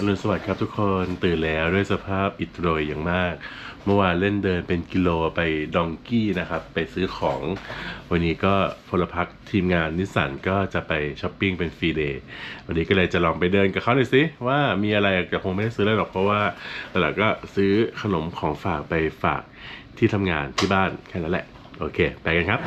อรุณสวัสดิ์ครับทุกคนตื่นแล้วด้วยสภาพอิดโรยอย่างมาก เมื่อวานเล่นเดินเป็นกิโลไปดองกี้นะครับ ไปซื้อของ วันนี้ก็พลพักทีมงานนิสสันก็จะไปช้อปปิ้งเป็นฟรีเดย์วันนี้ก็เลยจะลองไปเดินกับเขาหน่อยสิว่ามีอะไรแต่คงไม่ได้ซื้ออะไรหรอกเพราะว่าหลักก็ซื้อขนมของฝากไปฝากที่ทำงานที่บ้านแค่นั้นแหละ โอเค ไปกันครับ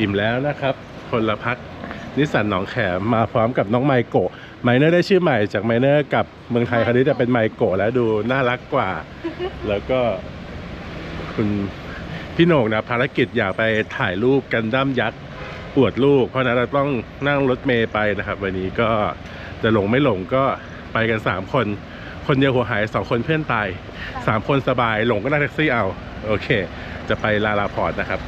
อิ่มแล้วนะครับพลพักนิสสันหนองแขมมาพร้อมกับน้องไมโกะไมเนอร์ได้ชื่อใหม่จากไมเนอร์กับเมืองไทยคราวนี้จะเป็นไมโกะแล้วดูน่ารักกว่า แล้วก็คุณพี่โหน่งนะภารกิจอยากไปถ่ายรูปกันดั้มยักษ์ปวดลูก เพราะฉะนั้นเราต้องนั่งรถเมย์ไปนะครับ วันนี้ก็จะหลงไม่หลงก็ไปกัน 3 คน คนเดียวหัวหายสองคนเพื่อนตายสามคนสบายหลงก็นั่งแท็กซี่เอา โอเค จะไปลาลาพอร์ตนะครับ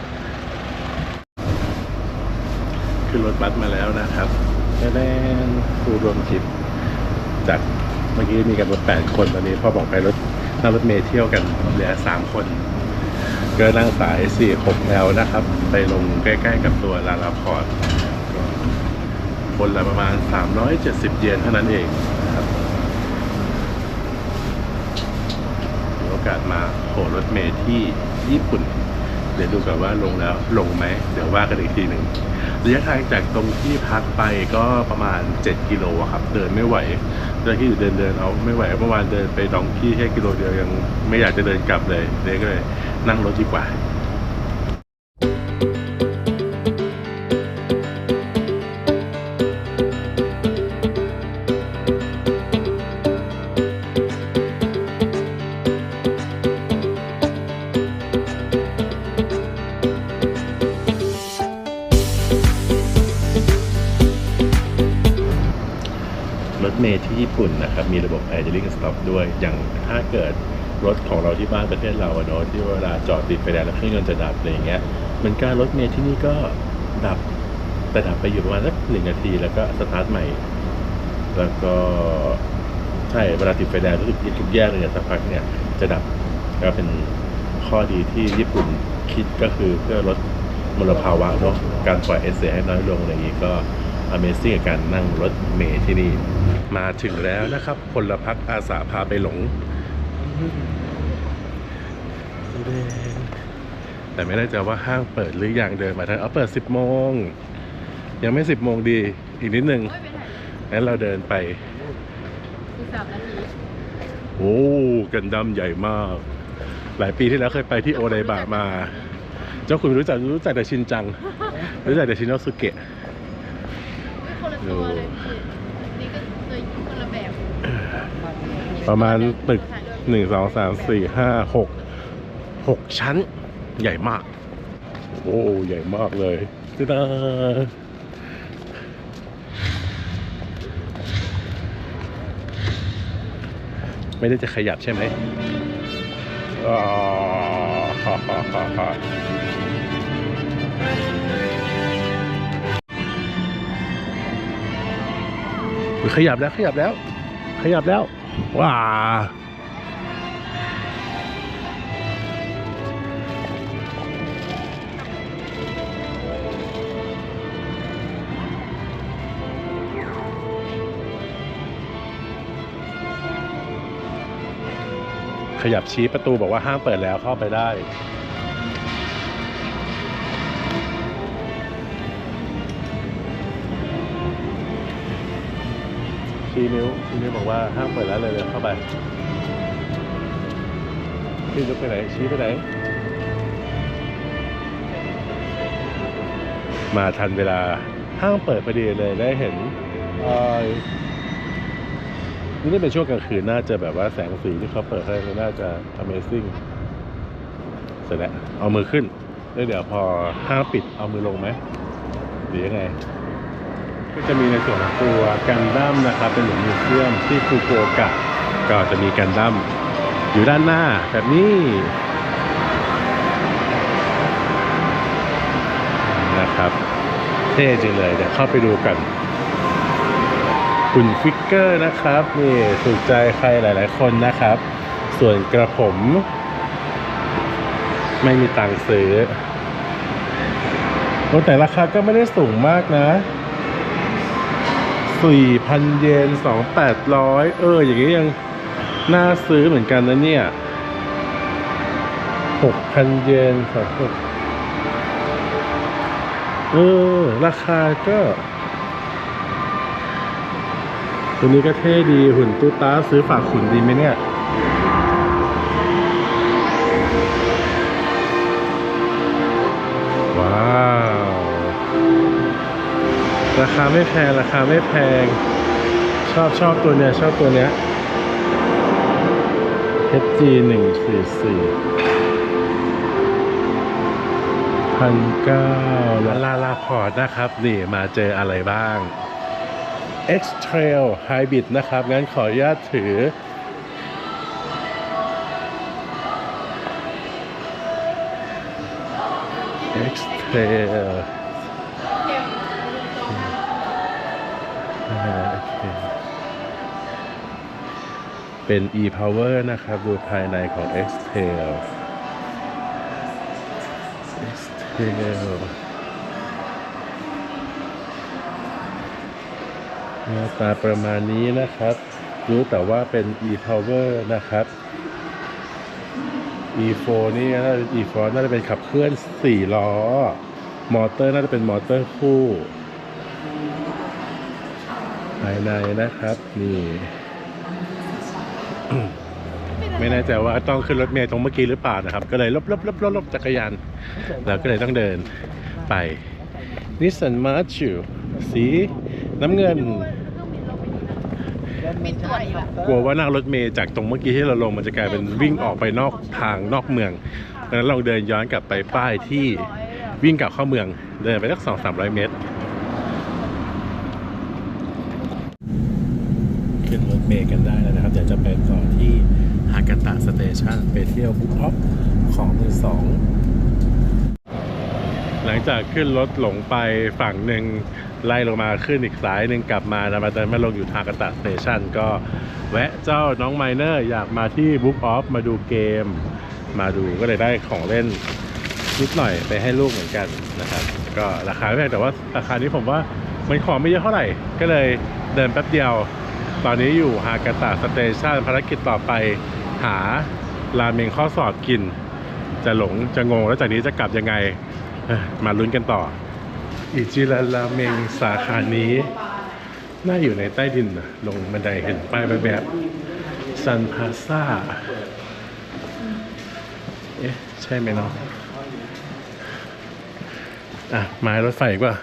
ขึ้นรถบัสมาแล้วนะครับแน่นๆผู้รวมทิปจากเมื่อกี้มีกันหมดแปดคนตอนนี้พ่อบอกไปรถนั่งรถเมล์เที่ยวกันเหลือสามคนก็นั่งสาย 4 6 l นะครับ ไปลงใกล้ๆกับตัวลาลาพอร์ตคนละประมาณ 370 เยนเท่านั้นเองนะครับมีโอกาสมาโผล่รถเมล์ที่ญี่ปุ่น เดี๋ยวดูกันว่าลงแล้วลงไหม เดี๋ยวว่ากันอีกทีหนึ่ง ระยะทางจากตรงที่พักไปก็ประมาณ 7 กิโลครับ เดินไม่ไหวเดินที่อยู่เดินเดินเอาไม่ไหวเมื่อวานเดินไปดองที่แค่กิโลเดียวยังไม่อยากจะเดินกลับเลยเลยก็เลยนั่งรถดีกว่า เมล์ที่ญี่ปุ่นนะครับมีระบบ idling stop ด้วยอย่างถ้าเกิดรถของเราที่บ้านประเทศเราเนาะที่เวลาจอดติดไฟแดงแล้วเครื่องยนต์จะดับอะไรอย่างเงี้ยเหมือนการรถเมล์ที่นี่ก็ดับแต่ดับไปอยู่ประมาณสักหนึ่งนาที แล้วก็สตาร์ทใหม่ แล้วก็ใช่เวลาติดไฟแดงรู้สึกทุกแยกเลยเนี่ยสักพักเนี่ยจะดับก็เป็นข้อดีที่ญี่ปุ่นคิดก็คือเพื่อลดมลภาวะเนาะการปล่อยเอสียให้น้อยลงอะไรอย่างนี้ก็ Amazing กับการนั่งรถเมล์ที่นี่ มาถึงแล้วนะครับพลพักอาสาพาไปหลง แต่ไม่แน่ใจว่าห้างเปิดหรือยังเดินมาทางเอาเปิด 10 โมง ยังไม่ 10 โมงดีอีกนิดนึงงั้นเราเดินไปอีกสามนาทีโอ้กันดั้มใหญ่มาก หลายปีที่แล้วเคยไปที่โอไดบะมา เจ้าคุณรู้จักรู้จักแต่ชินจัง รู้จักแต่ชินโนสุเกะ ไม่คนละตัวเลยพี่นี่ก็ตัวคนละแบบ ประมาณตึกหนึ่งสองสามสี่ห้าหกหกชั้น ใหญ่มาก โอ้ใหญ่มากเลยจ้าดาไม่ได้จะขยับใช่ไหมอ๋อฮ่าฮ่าฮ่าฮ่าขยับแล้วขยับแล้ว ขยับแล้ว ว้าขยับชี้ประตูบอกว่าห้ามเปิดแล้วเข้าไปได้ ชี้นิ้วชี้นิ้วบอกว่าห้ามเปิดแล้วเลยเลยเข้าไปชี้นิ้วไปไหนชี้ไปไหน มาทันเวลาห้างเปิดพอดีเลยได้เห็นเอ่อนี่ได้เป็นช่วงกลางคืนน่าจะแบบว่าแสงสีที่เขาเปิดให้น่าจะ Amazing เสร็จแล้วเอามือขึ้นแล้วเดี๋ยวพอห้างปิดเอามือลงไหมหรือยังไง ก็จะมีในส่วนของตัวกันดั้มนะครับ เป็นเหมือนมิวเซียมที่ฟูกุโอกะก็จะมีกันดั้มอยู่ด้านหน้าแบบนี้นะครับเท่จริงเลยเดี๋ยวเข้าไปดูกันหุ่นฟิกเกอร์นะครับนี่ถูกใจใครหลาย ๆ คนนะครับ ส่วนกระผม ไม่มีตังค์ซื้อแต่ราคาก็ไม่ได้สูงมากนะ 4,000 เยน 2,800 เออ อย่างนี้ยังน่าซื้อเหมือนกันนะเนี่ย 6,000 เยนสองเออ ราคาก็ตัวนี้ก็เท่ดีหุ่นตู้ตาซื้อฝากขุนดีไหมเนี่ย ราคาไม่แพงราคาไม่แพง ชอบชอบตัวเนี้ยชอบตัวเนี้ย HG หนึ่งสี่สี่พันเก้าลาลาลาพอร์ตนะครับ นี่มาเจออะไรบ้าง X Trail Hybrid นะครับ งั้นขออนุญาตถือ X Trail เป็น e-power นะครับ ดูภายในของ X-Tail X-Tail หน้าตาประมาณนี้นะครับ รู้แต่ว่าเป็น e-power นะครับ e4 นี่น่าจะ e4 น่าจะเป็นขับเคลื่อน 4 ล้อ มอเตอร์น่าจะเป็นมอเตอร์คู่ภายในนะครับ นี่ ไม่แน่ใจว่าต้องขึ้นรถเมล์ตรงเมื่อกี้หรือเปล่านะครับ ก็เลยลบลบลบลบลบจักรยานเราก็เลยต้องเดินไปนิสสันมาร์ชูสีน้ำเงินบินตัวอีกแบบกลัวว่านั่งรถเมล์จากตรงเมื่อกี้ที่เราลงมันจะกลายเป็นวิ่งออกไปนอกทางนอกเมืองดังนั้นลองเดินย้อนกลับไปป้ายที่วิ่งกลับเข้าเมืองเดินไปสักสองสามร้อยเมตรขึ้นรถเมล์กันได้แล้วนะครับเดี๋ยวจะไปต่อที่ฮาสเตชันไปเที่ยวบุ๊กออฟของมือสอง หลังจากขึ้นรถหลงไปฝั่งหนึ่งไล่ลงมาขึ้นอีกสายหนึ่งกลับมานะมาเดินมาลงอยู่ทากาตะสเตชันก็แวะเจ้าน้องไมเนอร์อยากมาที่บุ๊กออฟมาดูเกม มาดูก็เลยได้ของเล่นนิดหน่อยไปให้ลูกเหมือนกันนะครับ ก็ราคาไม่แพงแต่ว่าราคานี้ผมว่ามันของไม่เยอะเท่าไหร่ ก็เลยเดินแป๊บเดียว ตอนนี้อยู่ฮากาตะสเตชันภารกิจต่อไป หาราเมงข้อสอบกิน จะหลงจะงงแล้วจากนี้จะกลับยังไง มาลุ้นกันต่อ อิจิราราเมงสาขานี้น่าอยู่ในใต้ดินนะลงบันไดเห็นป้ายแบบซันพาซาเอ๊ะ ใช่ไหมเนาะอะ มารถไฟกว่า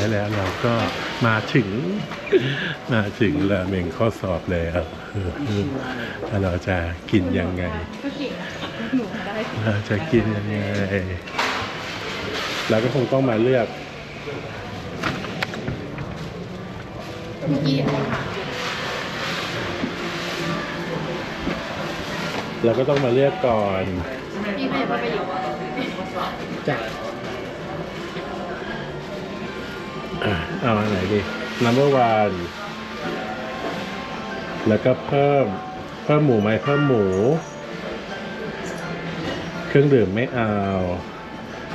และแล้วเราก็มาถึง มาถึงราเมงข้อสอบแล้วเออเออแล้วเราจะกินยังไงก็เก่งหนูได้เราจะกินยังไงเราก็คงต้องมาเลือกเมื่อกี้เห็นคนถามอยู่เราก็ต้องมาเลือกก่อนพี่ไม่เห็นว่าไปอยู่จ้ะ อะเอาอันไหนดี number one แล้วก็เพิ่ม เพิ่มหมูไหมเพิ่มหมู เครื่องดื่มไม่เอา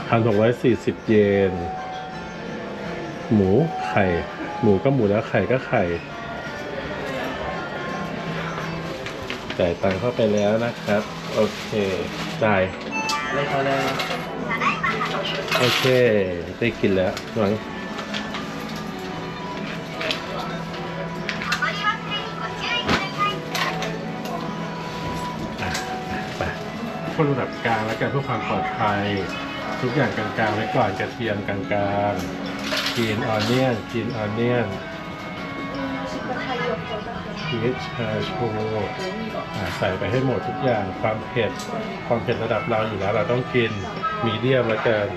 พันหกร้อยสี่สิบเยน หมูไข่ หมูก็หมูแล้วไข่ก็ไข่จ่ายตังค์เข้าไปแล้วนะครับ โอเค จ่ายโอเค ได้กินแล้วหวัง คนระดับกลางแล้วกันเพื่อความปลอดภัย ทุกอย่างกลางๆไว้ก่อนกระเทียมกลางๆกินออนเนียนกินออนเนียนพีชชาโชใส่ไปให้หมดทุกอย่างความเผ็ด ความเผ็ดระดับเราอยู่แล้ว เราต้องกินมีเดียมแล้วกัน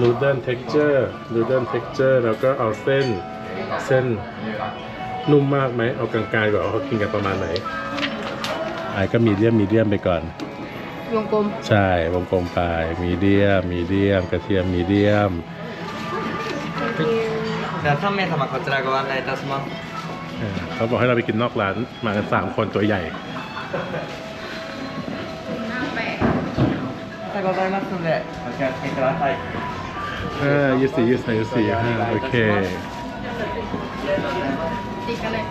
นูเดิลเท็กเจอร์นูเดิลเท็กเจอร์แล้วก็เอาเส้นเส้นนุ่มมากไหมเอากลางๆแบบเอาเขากินกันประมาณไหนไอ้ก็มีเดียมมีเดียมไปก่อน วงกลมใช่วงกลมไปมีเดียมมีเดียมกระเทียมมีเดียม แต่ถ้าไม่ทำมาคอนเทนต์ก็ว่าในดัสมังเออเขาบอกให้เราไปกินนอกร้านมากันสามคนตัวใหญ่ แต่ก็ได้มาสุดและโอเคเอกลักษณ์ไทยเออยี่สี่ยี่สี่ยี่สี่โอเค ติดกันเลย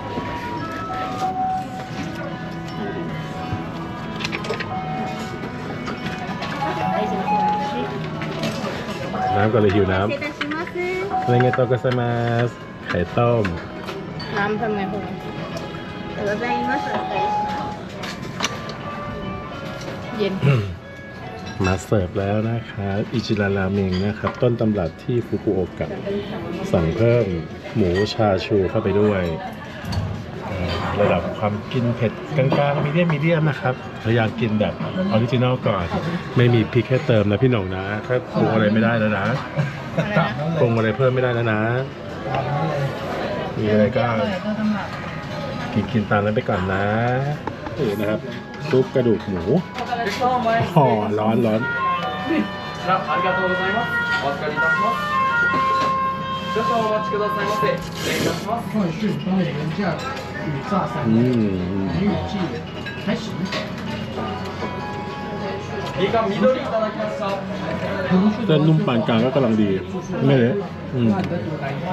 น้ำก่อนเลยหิวน้ำเซตาชิมาซึอะไรเงี้ยโตกสมาไข่ต้ม น้ำทำไงคุณเวไเสร์ฟเลยเย็น มาเสิร์ฟแล้วนะคะอิจิราราเมงนะครับ ต้นตำรับที่ฟุกุโอกะสั่งเพิ่มหมูชาชูเข้าไปด้วย ระดับความกินเผ็ดกลางๆมีเดียมมีเดียมนะครับพยายามกินแบบออริจินอลก่อน ไม่มีพริกแค่เติมนะพี่หน่งนะ ถ้าปรุงอะไรไม่ได้แล้วนะ อะไรนะ ปรุงอะไรเพิ่มไม่ได้แล้วนะ มีอะไรก็ กินกินตามนั้นไปก่อนนะนี่นะครับซุปกระดูกหมูห่อร้อนร้อน ありがとうございますお預かりいたします少々お待ちくださいませ失礼いたします放是帮我们这样 雨炸三 อื 年， ม 梅雨季开始。いいか緑いただきました เส้นนุ่มปานกลางก็กำลังดี ไม่เละอืม 那你再多来一点。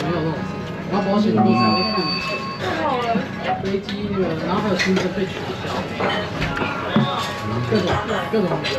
没有漏，然后保险公司才会付你钱。飞机那个，然后还有行程被取消，各种各种理由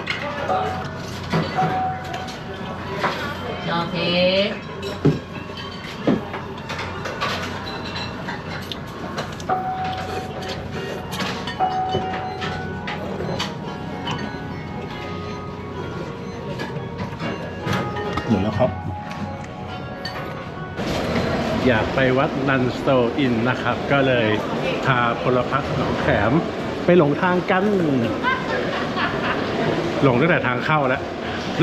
วัดนันสโตอินนะครับ ก็เลยพาพลพักหนองแขมไปหลงทางกัน หลงตั้งแต่ทางเข้าแล้ว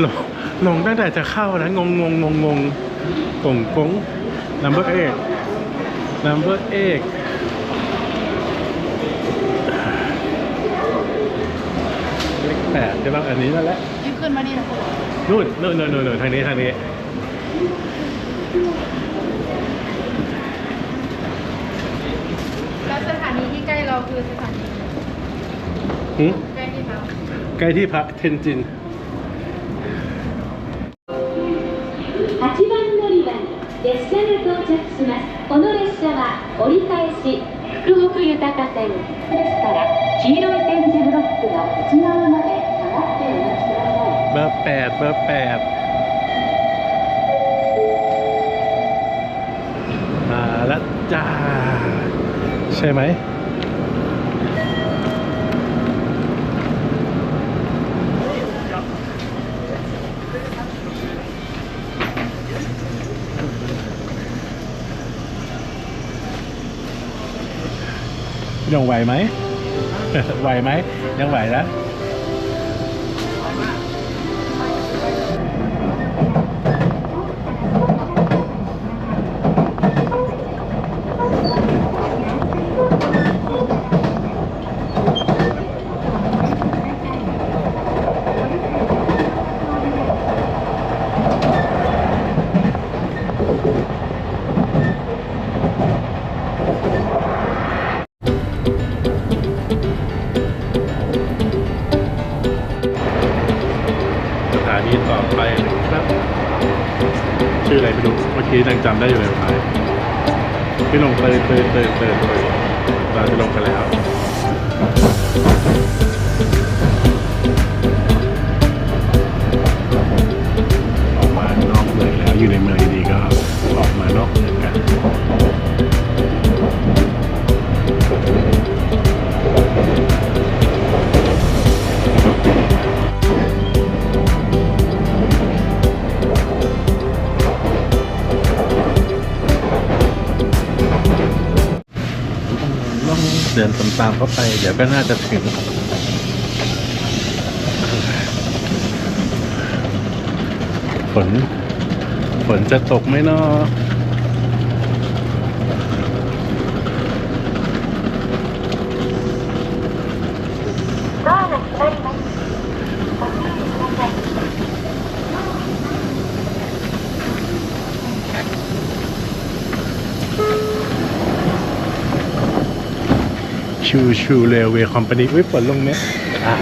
หลงหลงตั้งแต่จะเข้าแล้วงงงงงงงกงกง number eight number eight เลขแปดใช่ป่ะอันนี้นั่นแหละนี่ขึ้นมานี่นะคุณนู่นนู่นนู่นนู่นทางนี้ทางนี้ แล้วสถานีที่ใกล้เรา คือสถานี หึ ใกล้ที่พัก ใกล้ที่พักเทนจิน 8番乗り場に列車が到着しますこの列車は折り返し福北豊線ですから黄色い点字ブロックの内側まで下がってお待ちください เบอร์แปดเบอร์แปดมาแล้วจ้า ใช่ไหม ยังไหวไหม ไหวไหม ยังไหวนะ พี่ลงเตยเตยเตยเตยเตยเราจะลงกันแล้ว ดินตามๆเข้าไป เดี๋ยวก็น่าจะถึงฝนฝนจะตกไหมเนาะ ชูชูเรลเวย์คอมพานีอุ้ยฝนลงเนี้ยอ่า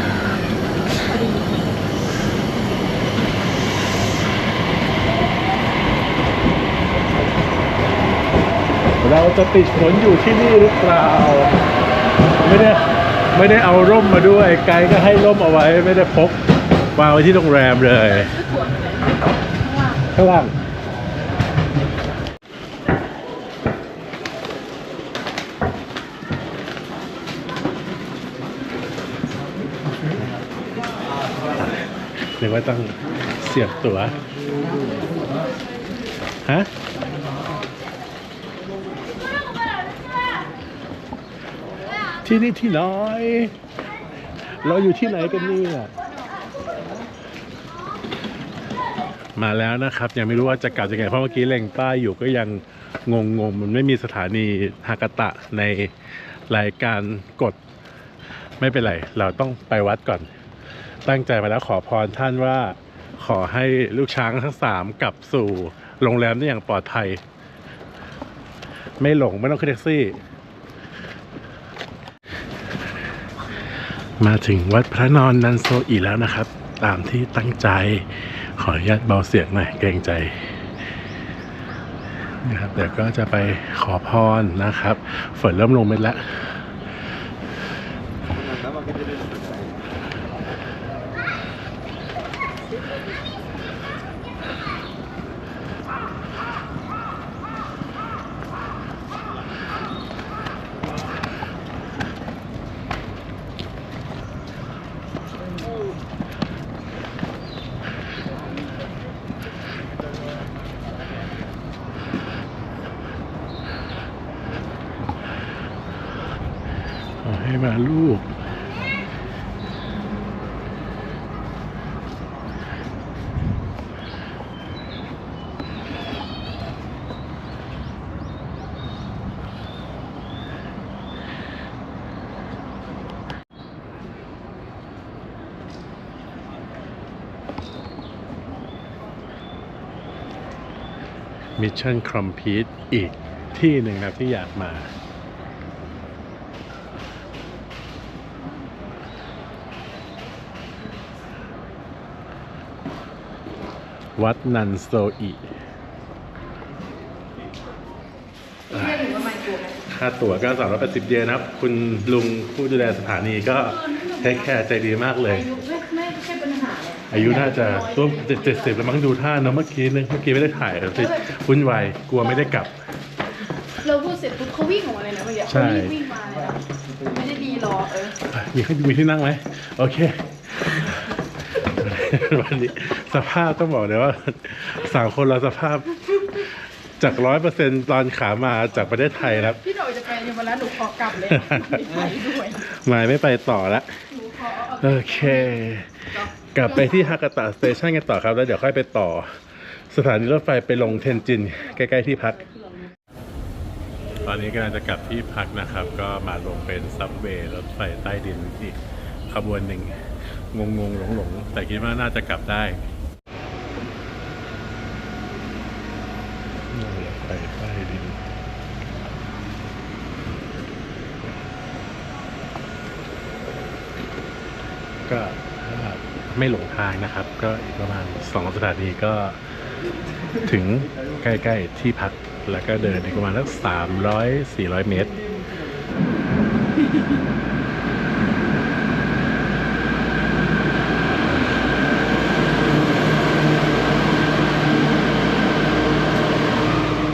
เราจะติดฝนอยู่ที่นี่หรือเปล่า ไม่ได้ไม่ได้เอาร่มมาด้วย ไกด์ก็ให้ร่มเอาไว้ ไม่ได้พกวางไว้ที่โรงแรมเลย ข้างล่าง หรือว่าต้องเสียบตัว๋วฮะที่นี่ที่ไหนเราอยู่ที่ไหนกันนี่มาแล้วนะครับ ยังไม่รู้ว่าจะกลับยังไงเพราะเมื่อกี้เล็งป้ายอยู่ก็ยังงงงมันไม่มีสถานีฮากาตะในรายการกด ไม่เป็นไร เราต้องไปวัดก่อน ตั้งใจมาแล้วขอพรท่านว่าขอให้ลูกช้างทั้งสามกลับสู่โรงแรมได้อย่างปลอดภัย ไม่หลงไม่ต้องขึ้นแท็กซี่ มาถึงวัดพระนอนนันโซอีแล้วนะครับ ตามที่ตั้งใจขออนุญาตเบาเสียงหน่อยเกรงใจนะครับเดี๋ยวก็จะไปขอพรนะครับ ฝนเริ่มลงเม็ดแล้ว ขอให้มาลูก มิชชั่นคอมพีทอีกที่หนึ่งนะครับที่อยากมา วัดนันโซอิค่าตั๋วก็380เยนนะครับ คุณลุงผู้ดูแลสถานีก็เทคแคร์ใจดีมากเลย อายุน่าจะร่วมเจ็ดสิบแล้วมั้งดูท่าเนอะเมื่อกี้นึงเมื่อกี้ไม่ได้ถ่ายสิวุ่นวายกลัวไม่ได้กลับ เราพูดเสร็จปุ๊บเขาวิ่งออกมาเลยนะเมื่อกี้ใช่ เขาวิ่งมาเลยนะไม่ได้ดีรอเออมีที่มีที่นั่งไหมโอเค วันนี้สภาพต้องบอกเลยว่าสามคนเราสภาพจากร้อยเปอร์เซ็นตอนขามาจากประเทศไทยครับ พี่หน่อยจะไปเนี่ยวันละหนูขอกลับเลยไม่ไปด้วยมายไม่ไปต่อละ หนูขอเอา โอเค กลับไปที่ฮากาตะสเตชันกันต่อครับ แล้วเดี๋ยวค่อยไปต่อสถานีรถไฟไปลงเทนจิน ใกล้ๆที่พัก ตอนนี้กำลังจะกลับที่พักนะครับ ก็มาลงเป็นซับเวย์รถไฟใต้ดินอีกขบวนหนึ่งงงงๆหลงๆแต่คิดว่าน่าจะกลับได้รถไฟใต้ดินก็ถ้า ไม่หลงทางนะครับ ก็อีกประมาณสองสถานีก็ถึงใกล้ๆที่พักแล้วก็เดินอีกประมาณสักสามร้อยสี่ร้อยเมตร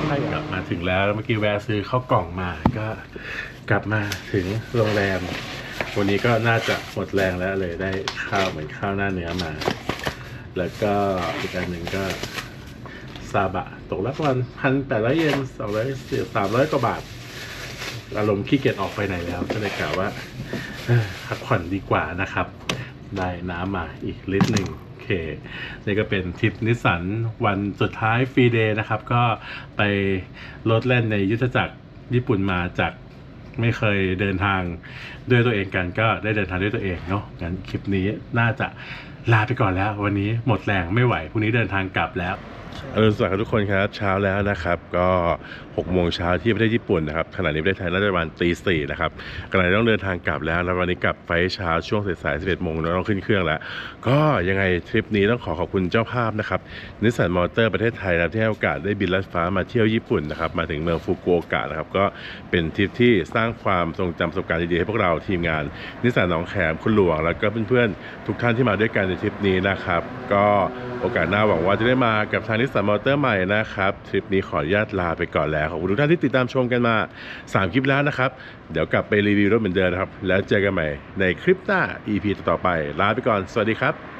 ใช่กลับมาถึงแล้วเมื่อกี้แวะซื้อข้าวกล่องมาก็กลับมาถึงโรงแรม วันนี้ก็น่าจะหมดแรงแล้วเลยได้ข้าวเหมือนข้าวหน้าเนื้อมา แล้วก็อีกอันหนึ่งก็ซาบะ ตกละประมาณพันแปดร้อยเยนสองร้อยสามร้อยกว่าบาท อารมณ์ขี้เกียจออกไปไหนแล้ว ก็เลยกล่าวว่าพักผ่อนดีกว่านะครับ ได้น้ำมาอีกลิตรหนึ่งโอเคนี่ก็เป็นทริปนิสสันวันสุดท้ายฟรีเดย์นะครับ ก็ไปรถเล่นในยุทธจักรญี่ปุ่นมาจาก ไม่เคยเดินทางด้วยตัวเองกันก็ได้เดินทางด้วยตัวเองเนาะงั้นคลิปนี้น่าจะลาไปก่อนแล้ว วันนี้หมดแรงไม่ไหวพรุ่งนี้เดินทางกลับแล้ว อรุณสวัสดิ์ทุกคนครับเช้าแล้วนะครับ ก็6โมงเช้าที่ประเทศญี่ปุ่นนะครับขณะนี้ประเทศไทยน่าจะประมาณตีสี่นะครับกำลังต้องเดินทางกลับแล้วแล้ววันนี้กลับไฟเช้าช่วงสายๆ11โมงเราต้องขึ้นเครื่องแล้ว ก็ยังไงทริปนี้ต้องขอขอบคุณเจ้าภาพนะครับนิสสันมอเตอร์ประเทศไทยนะที่ให้โอกาสได้บินลัดฟ้ามาเที่ยวญี่ปุ่นนะครับมาถึงเมืองฟุกุโอกะนะครับก็เป็นทริปที่สร้างความทรงจำประสบการณ์ดีๆให้พวกเราทีมงานนิสสันหนองแขมคุณหลวง แล้วก็เพื่อนๆทุกท่านที่มาด้วยกันในทริปนี้นะครับก็โอกาสหน้าหวังว่าจะได้มากับทางนิสสันมอเตอร์ใหม่นะครับทริปนี้ขออนุญาตลาไปก่อนแล้วขอบคุณทุกท่านที่ติดตามชมกันมา 3 คลิปแล้วนะครับ เดี๋ยวกลับไปรีวิวรถเหมือนเดิมนะครับ แล้วเจอกันใหม่ในคลิปหน้า EP ต่อไปลาไปก่อน สวัสดีครับ